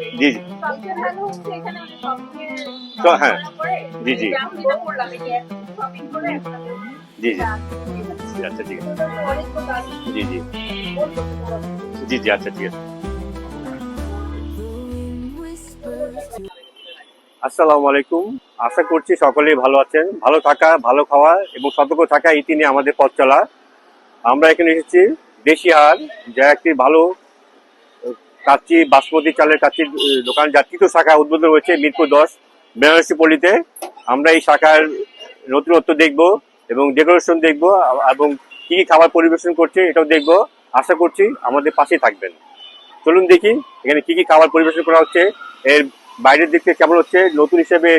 জি জি। হ্যাঁ, জি, জি। জি জি। আচ্ছা ঠিক আছে। জি জি জি। জি আচ্ছা ঠিক আছে। আসসালামু আলাইকুম। আশা করছি সকলেই ভালো আছেন। ভালো থাকা ভালো খাওয়া এবং সতর্ক থাকা এই তিনে আমাদের পথ চলা। আমরা এখানে এসেছি দেশি হার যা একটি ভালো কাচ্চি বাসমতি চালের কাচ্চির দোকান। তৃতীয় শাখা উদ্বোধন হয়েছে মিরপুর দশ বেনারসি পল্লীতে আমরা এই শাখার নতুনত্ব দেখব এবং ডেকোরেশন দেখব এবং কি কি খাবার পরিবেশন করছে এটাও দেখব। আশা করছি আমাদের পাশেই থাকবেন। চলুন দেখি এখানে কি কি খাবার পরিবেশন করা হচ্ছে। এর বাইরের দিক থেকে কেমন হচ্ছে? নতুন হিসেবে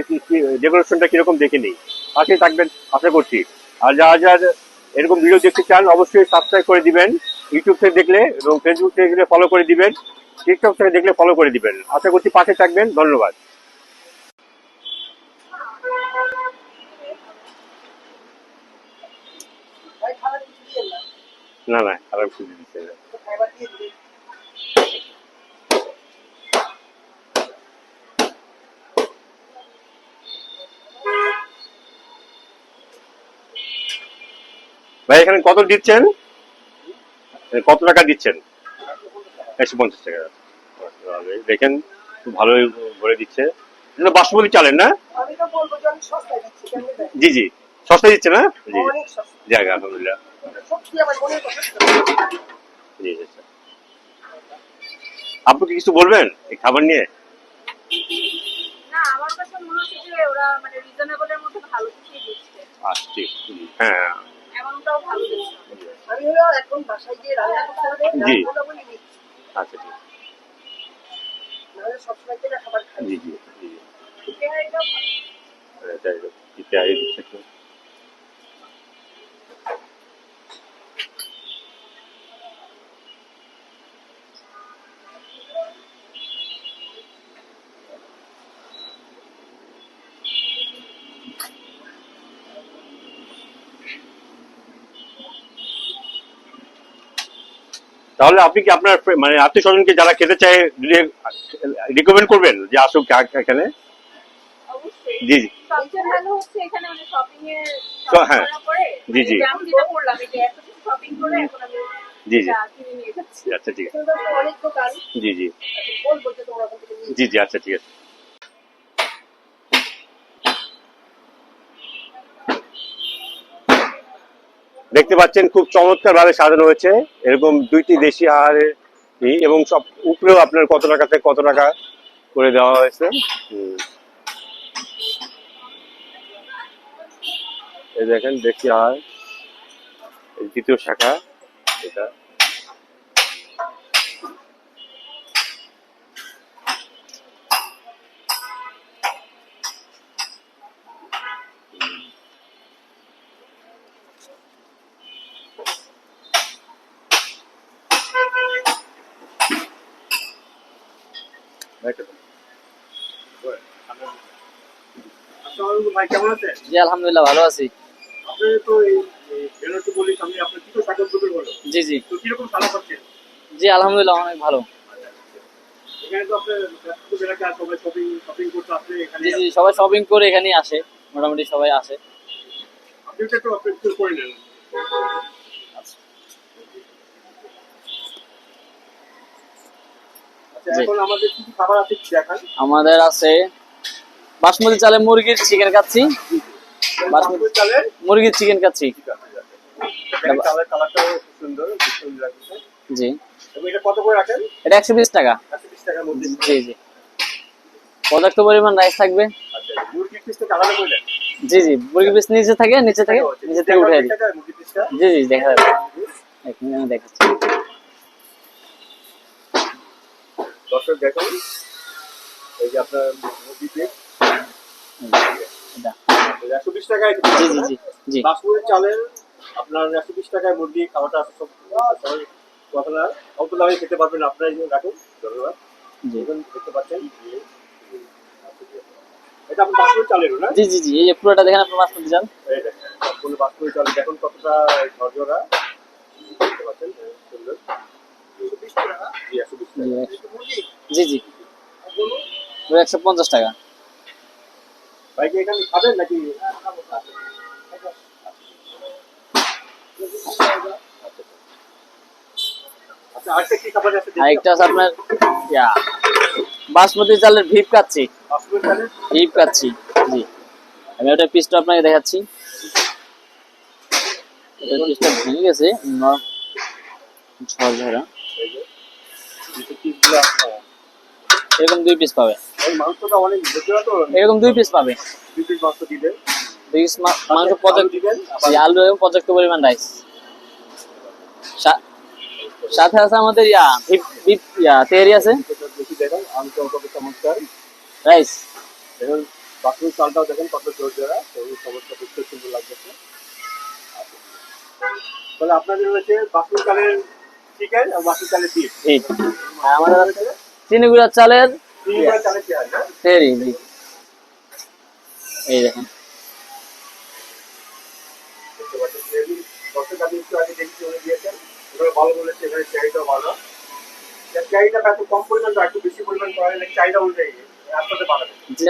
ডেকোরেশনটা কীরকম দেখে নিই। পাশেই থাকবেন, আশা করছি। আর যারা যারা এরকম ভিডিও দেখতে চান, অবশ্যই সাবস্ক্রাইব করে দিবেন। ইউটিউব থেকে দেখলে এবং ফেসবুক থেকে দেখলে ফলো করে দিবেন। টিকটক থেকে দেখলে ফলো করে দিবেন। আশা করছি পাশে থাকবেন। ধন্যবাদ। না না খারাপ দিচ্ছে ভাই, এখানে কত দিচ্ছেন? কত টাকা দিচ্ছেন? একশো পঞ্চাশ টাকা। দেখেন ভালোই ভরে দিচ্ছে। এটা বাসমতি চালের না? জি জি। সস্তায় দিচ্ছে না? জি। সস্তা যাক আলহামদুলিল্লাহ। জি জি আপনি কি কিছু বলবেন? এই খাবার নিয়ে? মনে। আচ্ছা ঠিক হ্যাঁ। জি। আচ্ছা ঠিক খাই জি জি জি তেহারিটাও ভালো। হ্যাঁ, তাই তো। কি তেহারি দিচ্ছে একটু। তাহলে আপনি কি আপনার মানে আত্মীয় স্বজনকে যারা খেতে চায় রিকমেন্ড করবেন যে আসুক এখানে? জি জি। মানে হ্যাঁ। জি, জি। জি, জি। নিয়ে যাচ্ছি। আচ্ছা ঠিক আছে। জি জি। জি জি আচ্ছা ঠিক আছে। দেখতে পাচ্ছেন খুব চমৎকার ভাবে সাজানো হয়েছে। এরকম দুইটি দেশি আহারের এবং সব উপরেও আপনার কত টাকা থেকে কত টাকা করে দেওয়া হয়েছে। দেখেন দেশি আর দ্বিতীয় শাখা, এটা। আলহামদুলিল্লাহ, ভালো আছি। জি জি। জি, আলহামদুলিল্লাহ, অনেক ভালো। এখানে এখানে জি জি, সবাই শপিং করে এখানেই আসে, মোটামুটি সবাই আসে। আপনি আচ্ছা জি। এখন আমাদের কি কি খাবার আছে। আমাদের আছে বাসমতি চালে মুরগির চিকেন কাচ্ছি। বাসমতি বাসমতি চালের? মুরগির চিকেন লাগছে। জি। এটা একশো বিশ টাকা। জি জি। পর্যাপ্ত পরিমাণ রাইস থাকবে। আচ্ছা জি জি। মুরগির পিস নিচে থাকে নিচে থেকে নিচে উঠে মুরগির পিসটা জি জি দেখা যাবে। দেখাচ্ছি। দর্শক দেখুন। এই যে আপনার পিস একশো বিশ টাকায় জি জি জি জি। বাসমতি চালের আপনার একশো বিশ টাকায় মুরগি খাওয়াটা সব সবাই অল্প দামে খেতে পারবেন আপনারাই রাখুন। ধন্যবাদ। দেখতে পাচ্ছেন। এটা আপনি বাসমতি চালেরও না? জি জি জি এই যে পুরোটা দেখেন আপনার বাসমতি চাল। এই দেখেন সম্পূর্ণ বাসমতি চাল। দেখুন কতটা ঝরঝরা। দেখতে পাচ্ছেন সুন্দর। জি জি। একশো- পঞ্চাশ টাকা। ভাই কি এখানে খাবেন নাকি? আচ্ছা আরেকটা আছে? আপনার ইয়া বাসমতি চালের ভিপ কাচ্ছি ভিপ কাচ্ছি জি। আমি ওটা পিসটা আপনাকে দেখাচ্ছি। পিসটা ভেঙে গেছে নরম ঝরঝরা এই যে, দুটো পিসগুলো আছে। এরকম দুই পিস পাবে। এরকম দুই পিস পাবে। দুই পিস মাংস দিবেন দুই পিস মাংস পর্যাপ্ত দিবেন আলু এবং পর্যাপ্ত পরিমাণ রাইস সাথে আছে আমাদের ইয়া ইয়া তেহারি আছে। দেখেন আলুটা রাইস দেখুন বাসমতি চালটাও দেখেন কত জোর জোড়া সবুজ সমস্ত দেখতে সুন্দর লাগতেছে। তাহলে আপনাদের রয়েছে বাসমতি চালের আমাদের আছে চিনি গুঁড়ার চালের এই দেখেন।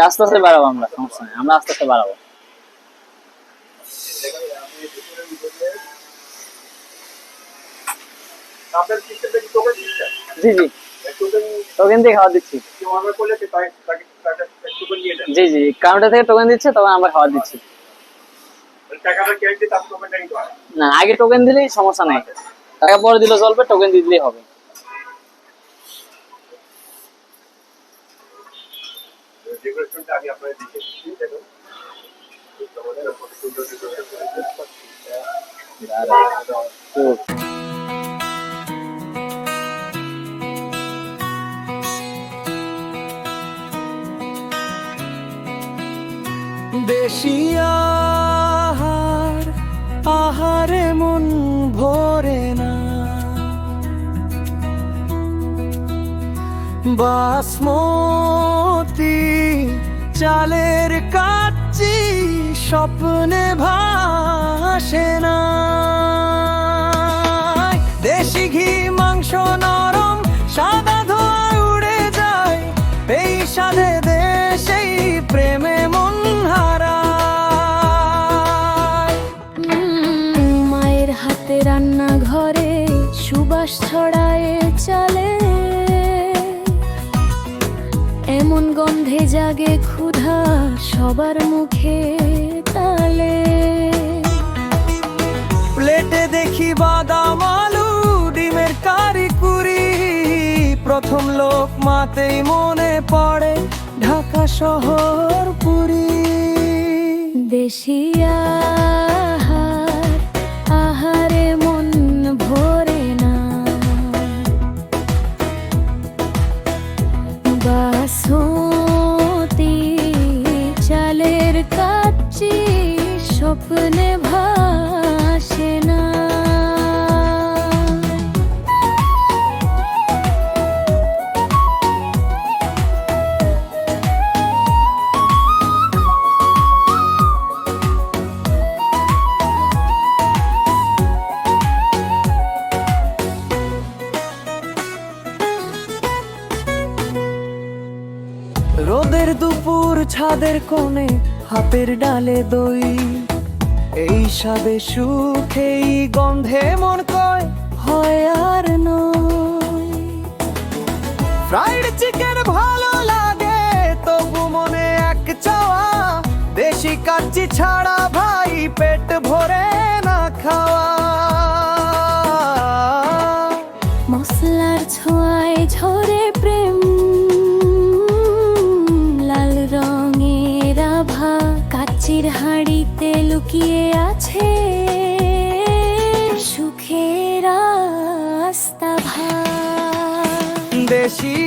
আস্তে আস্তে বাড়াবো আমরা সমস্যা নেই আমরা আস্তে আস্তে বাড়াবো দেখেন আপনি দুপুরের ভিতরে আপনার সিস্টেমটা কি টোকেন জি জি। টোকেন দিয়ে খাওয়া দিচ্ছি। অর্ডার করলে তাকে তাকে তাকে টোকেন দিয়ে দেন। জি জি কাউন্টার থেকে টোকেন দিচ্ছে তখন আমরা খাওয়া দিচ্ছি। মানে না আগে টোকেন দিলেই সমস্যা নেই। টাকা পরে দিলে চলবে টোকেন দিয়ে দিলেই হবে। ডেকোরেশনটা আমি আপনাদের দেখে দেখুন। আমাদের কত সুন্দর ডেকোরেশন তো আহার আহারে মন ভরে না। বাসমতি চালের কাচ্চি স্বপ্নে ভাসে না। এমন গন্ধে জাগে ক্ষুধা সবার মুখে তালে। প্লেটে দেখি বাদাম আলু ডিমের কারি কুরি। প্রথম লোক মাতেই মনে পড়ে ঢাকা শহর পুরী। দেশি আহার আহারে মন ভরে স্বপ্নে ভাসে না রোদের দুপুর ছাদের কোণে হাতের ডালে দই। এই সাবে সুখেই গন্ধে মন কয়, হয় আর নয়। ফ্রাইড চিকেন ভালো লাগে, তবু মনে এক চাওয়া। দেশি কাচ্চি ছাড়া ভাই পেট ভরে না খাওয়া।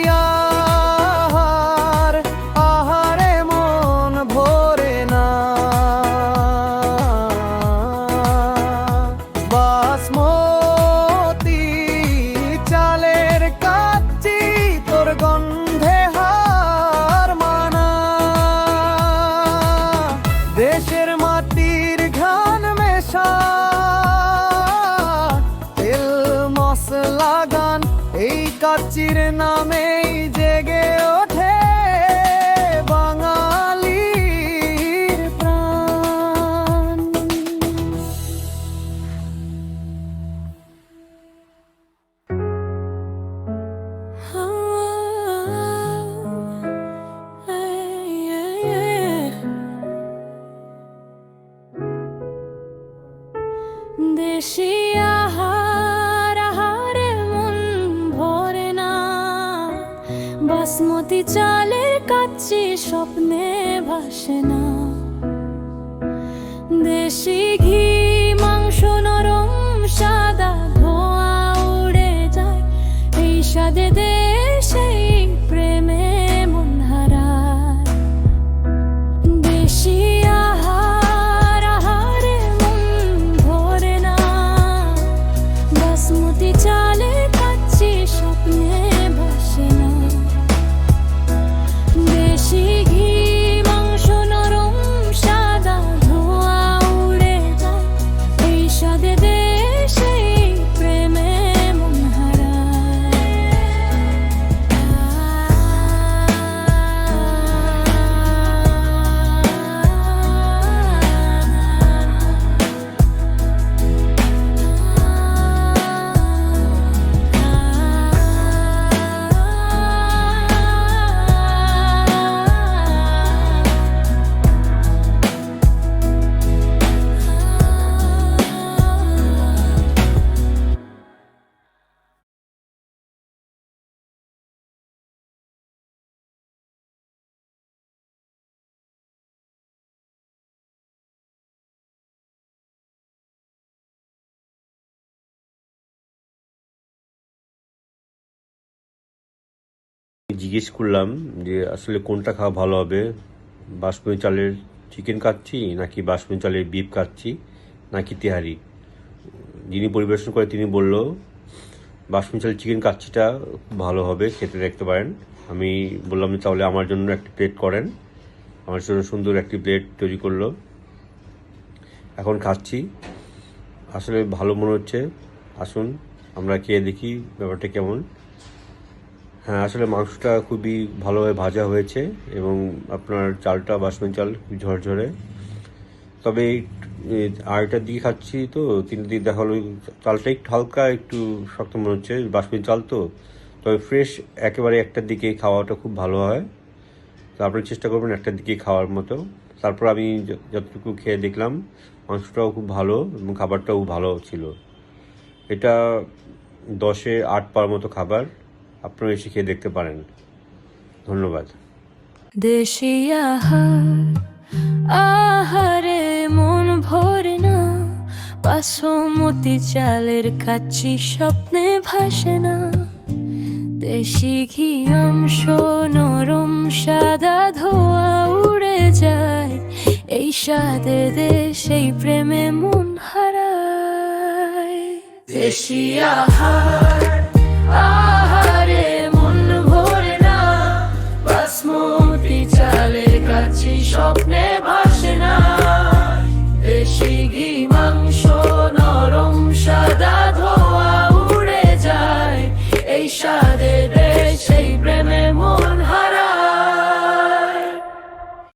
আহার, আহারে মন ভরে না। বাসমতি চালের কাচ্চি তোর গন্ধে হার দেশের মাটির ঘান মেশা, তেল মশলা এই কাচির নামেই জেগে ওঠে বাঙালির প্রাণ। দেশি বাসমতি চালের কাচ্চি স্বপ্নে ভাসে না। দেশি ঘি জিজ্ঞেস করলাম যে, আসলে কোনটা খাওয়া ভালো হবে? বাসমতি চালের চিকেন খাচ্ছি নাকি বাসমতি চালের বিফ খাচ্ছি নাকি তেহারি? যিনি পরিবেশন করে তিনি বলল, বাসমতি চালের চিকেন কাচ্ছিটা ভালো হবে, খেতে দেখতে পারেন। আমি বললাম যে, তাহলে আমার জন্য একটি প্লেট করেন। আমার জন্য সুন্দর একটি প্লেট তৈরি করল। এখন খাচ্ছি। আসলে ভালো মনে হচ্ছে। আসুন, আমরা খেয়ে দেখি ব্যাপারটা কেমন। হ্যাঁ আসলে মাংসটা খুবই ভালোভাবে ভাজা হয়েছে এবং আপনার চালটা, বাসমতি চাল ঝরঝরে। তবে এই আড়াইটার দিকে খাচ্ছি তো তিনটার দিকে দেখা হলো চালটা একটু হালকা, একটু শক্ত মনে হচ্ছে, বাসমতি চাল তো। তবে ফ্রেশ একেবারে একটার দিকে খাওয়াটা খুব ভালো হয়। তো আপনারা চেষ্টা করবেন একটার দিকে খাওয়ার মতো। তারপর আমি যতটুকু খেয়ে দেখলাম, মাংসটাও খুব ভালো এবং খাবারটাও ভালো ছিল। এটা দশে আট পার মতো খাবার। আপনারা এসে খেয়ে দেখতে পারেন। ধন্যবাদ। দেশি আহার মন ভরে না। বাসমতি চালের কাচ্চি স্বপ্নে ভাসে না। দেশি ঘি, অংশ, নরম, সাদা ধোয়া উড়ে যায়। এই স্বাদে দেশ, এই প্রেমে মন হারায়। দেশি আহারে